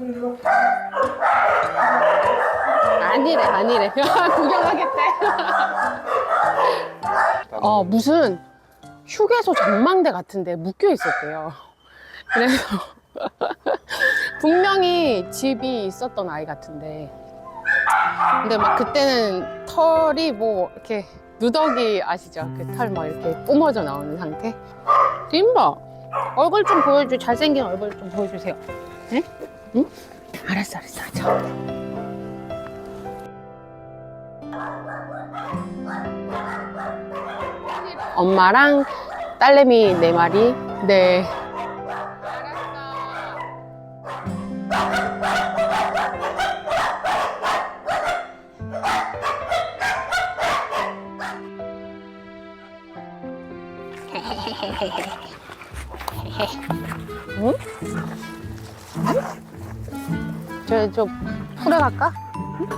일로 와. 아니래 아니래. 구경하겠대 어 무슨 휴게소 전망대 같은데 묶여 있었대요. 그래서 분명히 집이 있었던 아이 같은데. 근데 막 그때는 털이 뭐 이렇게 누더기 아시죠? 그 털 막 이렇게 뿜어져 나오는 상태? 림바 얼굴 좀 보여줘 잘생긴 얼굴 좀 보여주세요 응? 응? 알았어 알았어 하자 엄마랑 딸내미 네 마리. 네. 응? 저, 저, 풀에 갈까? 응?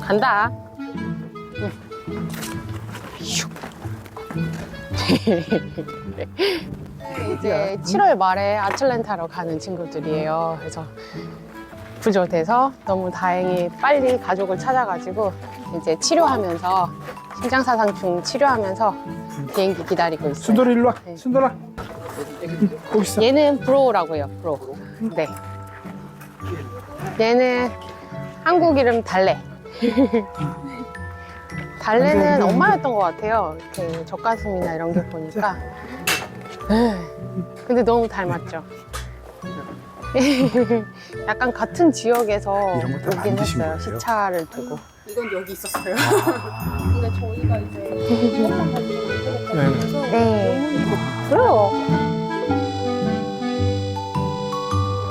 간다. 이제 7월 말에 아틀랜타로 가는 친구들이에요. 그래서 구조돼서 너무 다행히 빨리 가족을 찾아가지고 이제 치료하면서 심장사상충 치료하면서 비행기 기다리고 있어요. 순돌아 일로 와 네. 순돌아 거기 있어 얘는 브로우라고요. 브로우. 네. 얘는 한국 이름 달래. 달래는 엄마였던 것 같아요. 이렇게 젖가슴이나 이런 게 보니까. 에이, 근데 너무 닮았죠. 약간 같은 지역에서 이런 것도 오긴 만드신 했어요. 거예요? 시차를 두고. 이건 여기 있었어요. 아, 근데 저희가 이제 이것만 가지고 네. 해서 네. 그래요.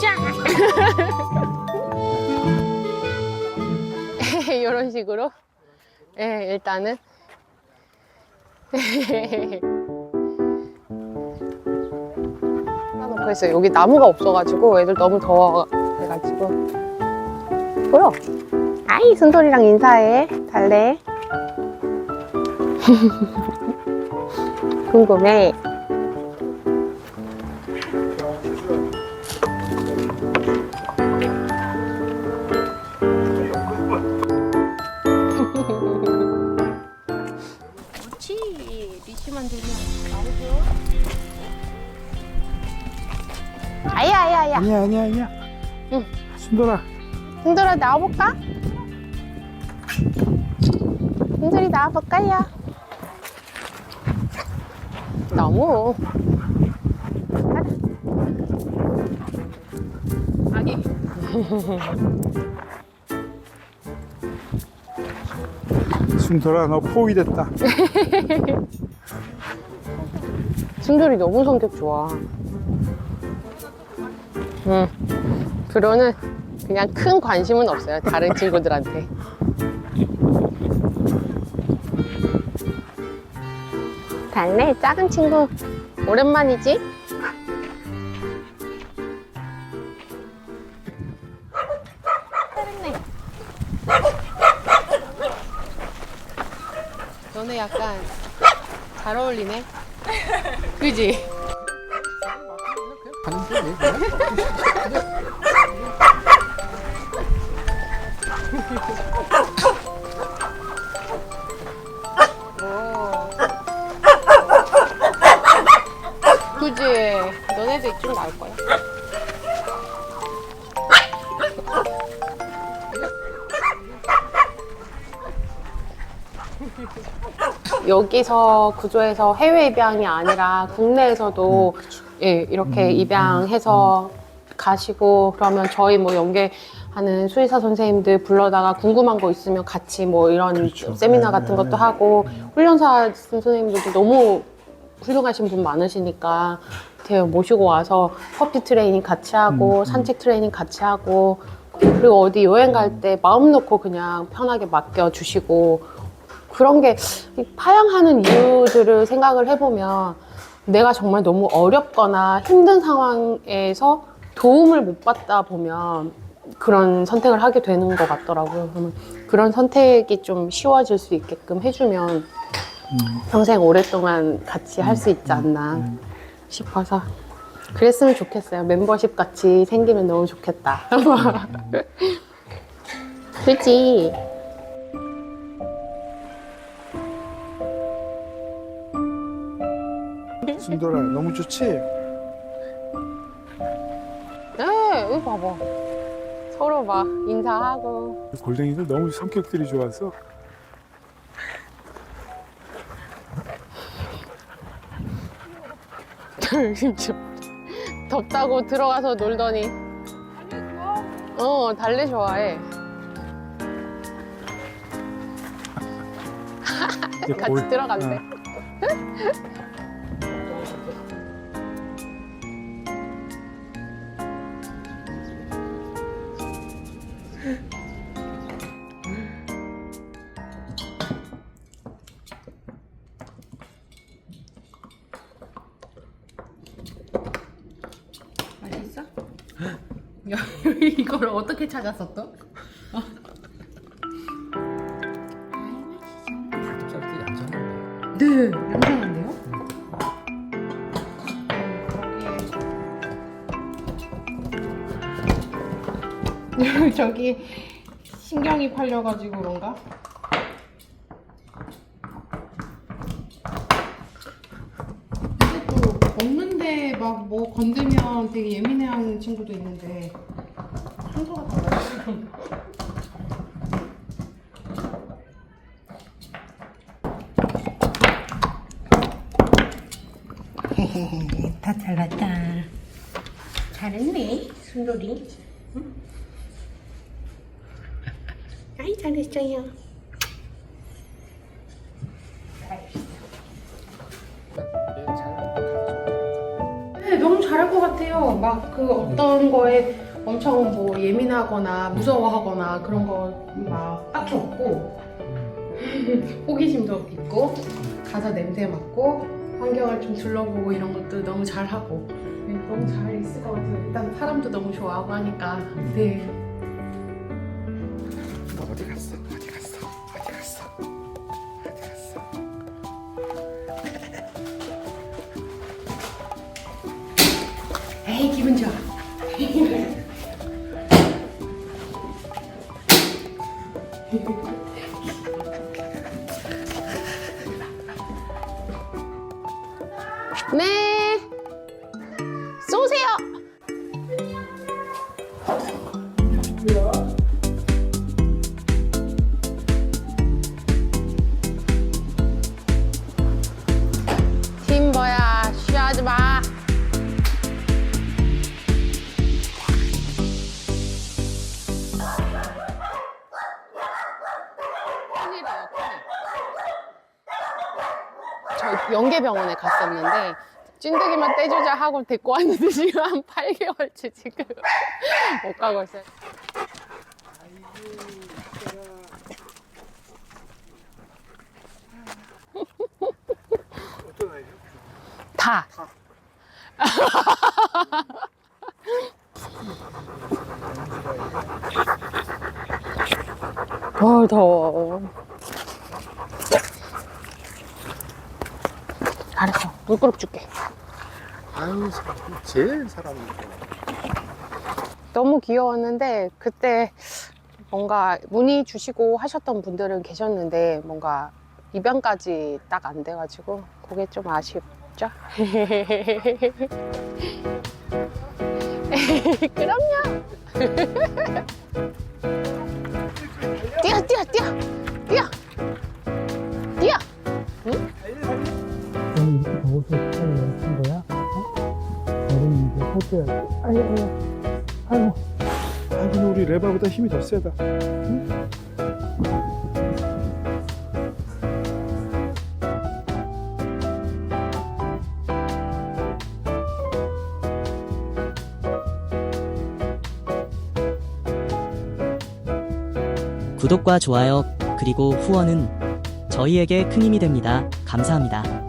짠! 이런 식으로. 예, 일단은. 해놓고 있어요. 여기 나무가 없어가지고 애들 너무 더워해가지고. 보여. 아이, 순돌이랑 인사해. 달래. 궁금해. 아니야 아니야 아니야 응. 순돌아 흔들어 나와볼까? 흔들이 나와볼까요? 너무. 아니. 순돌아 너 포위 됐다 순돌이 너무 성격 좋아. 응. 그로는 그냥 큰 관심은 없어요. 다른 친구들한테. 달래 작은 친구 오랜만이지? 너네 약간 잘 어울리네. 그지? 그지? 너네도 이쪽 나올 거야. 여기서 구조해서 해외 입양이 아니라 국내에서도 예, 이렇게 입양해서 가시고 그러면 저희 뭐 연계하는 수의사 선생님들 불러다가 궁금한 거 있으면 같이 뭐 이런 그렇죠. 세미나 네, 같은 네, 것도 네. 하고 훈련사 선생님들도 너무 훌륭하신 분 많으시니까 이렇게 모시고 와서 퍼피 트레이닝 같이 하고 음, 음. 산책 트레이닝 같이 하고 그리고 어디 여행 갈 때 마음 놓고 그냥 편하게 맡겨 주시고 그런 게이 파양하는 이유들을 생각을 해보면 내가 정말 너무 어렵거나 힘든 상황에서 도움을 못 받다 보면 그런 선택을 하게 되는 것 같더라고요. 그러면 그런 선택이 좀 쉬워질 수 있게끔 해주면 음. 평생 오랫동안 같이 할 수 있지 않나 음. 싶어서 그랬으면 좋겠어요. 멤버십 같이 생기면 너무 좋겠다. 그치? 순돌아 너무 좋지? 네, 여기 봐봐. 서로 막 인사하고. 골뱅이들 너무 성격들이 좋아서 진짜 덥다고 들어가서 놀더니. 어, 달래 좋아해. 이제 같이 골- 들어간대. 이걸 어떻게 찾았어 또? 닭살도 얌전한데. 네, 괜찮은데요? 저기 신경이 팔려가지고 그런가? 근데 또 먹는데 막 뭐 건들면 되게 예민해하는 친구도 있는데 청소가 달라요. 다 잘났다. 잘했네, 순돌이. 응? 아이, 잘했어요. 잘할 것 같아요. 막 그 어떤 거에 엄청 뭐 예민하거나 무서워하거나 그런 거 막 딱히 없고 호기심도 있고 가서 냄새 맡고 환경을 좀 둘러보고 이런 것도 너무 잘하고 네, 너무 잘 있을 것 같아요. 일단 사람도 너무 좋아하고 하니까 네. 에이 기분 좋아. 네. 연계병원에 갔었는데 찐득이만 떼주자 하고 데리고 왔는데 지금 한 8개월째 지금 못 가고 있어요. 다. 어 더워. 알았어. 물그릇 줄게. 아유 사람 제일 사람이 너무 귀여웠는데 그때 뭔가 문의 주시고 하셨던 분들은 계셨는데 뭔가 입양까지 딱 안 돼가지고 그게 좀 아쉽죠? 그럼요. 뛰어 뛰어 뛰어 빼야지. 아이고, 아이고, 아이고. 아이고 우리 레바보다 힘이 더 세다 구독과 좋아요, 그리고 후원은 저희에게 큰 힘이 됩니다. 감사합니다.